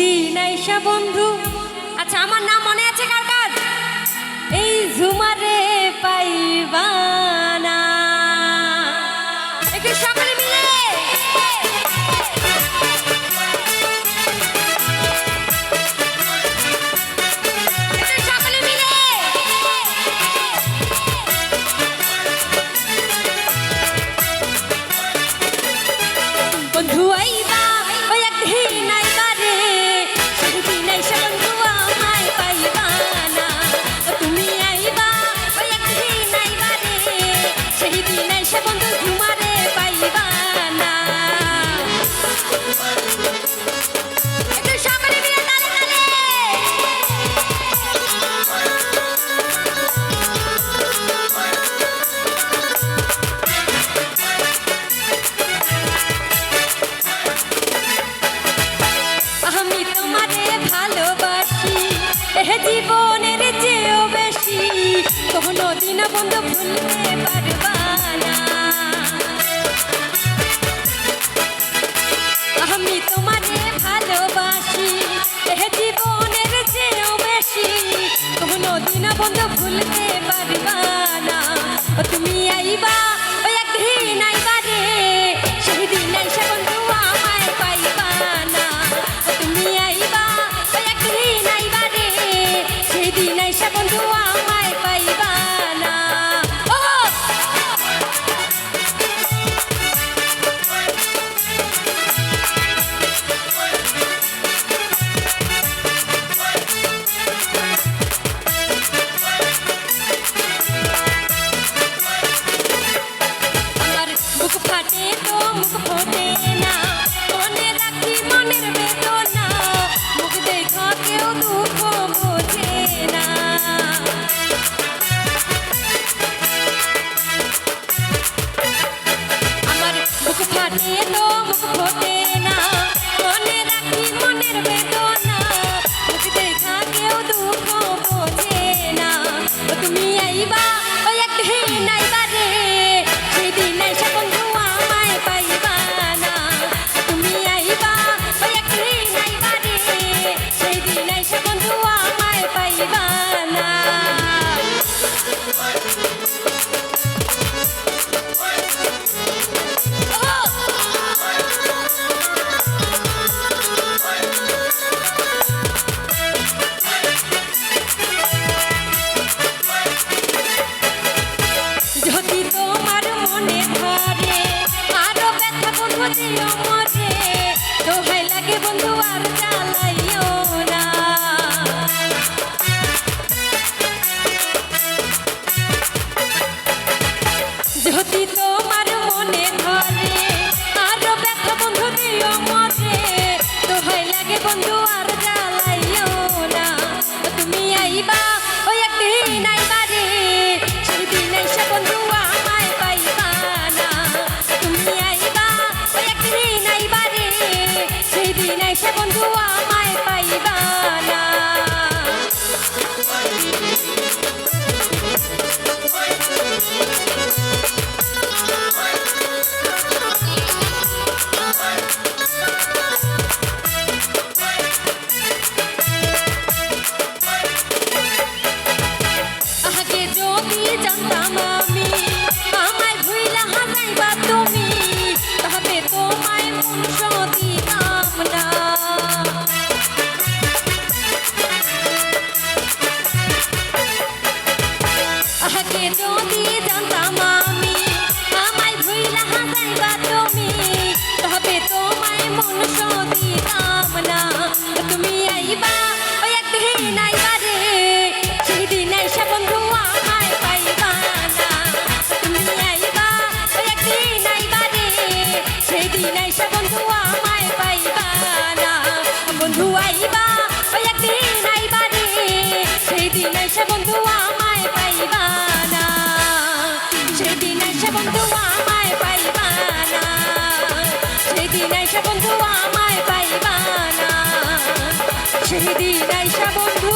দিন আইসা বন্ধু। আচ্ছা আমার নাম মনে আছে কার কার? এই ঝুমারে পাইবানা। একটু সকলে জীবনের চেয়েও বেশি। কোনো দিন বন্ধু ভুলতে পারবা না। আমি তোমারে ভালোবাসি, এ জীবনের চেয়েও বেশি। কোনো দিন বন্ধু ভুলতে পারবা না। তুমি আইবা তো মুখ না মনে ধরে আরও ব্যথা বন্ধু দিও আর জ্বালাইও না। দিও মরে। দোহাই লাগে বন্ধু না। তুমি আইবা, ওই একদিন আইবা রে। সেই দিন বন্ধু জানতাম আমি বন্ধু আইবা, ওই একদিন আইবা রে। সেই দিন আইসা বন্ধু আমায় পাইবা না। সেই দিন আইসা বন্ধু আমায় পাইবা না। সেই দিন আইসা বন্ধু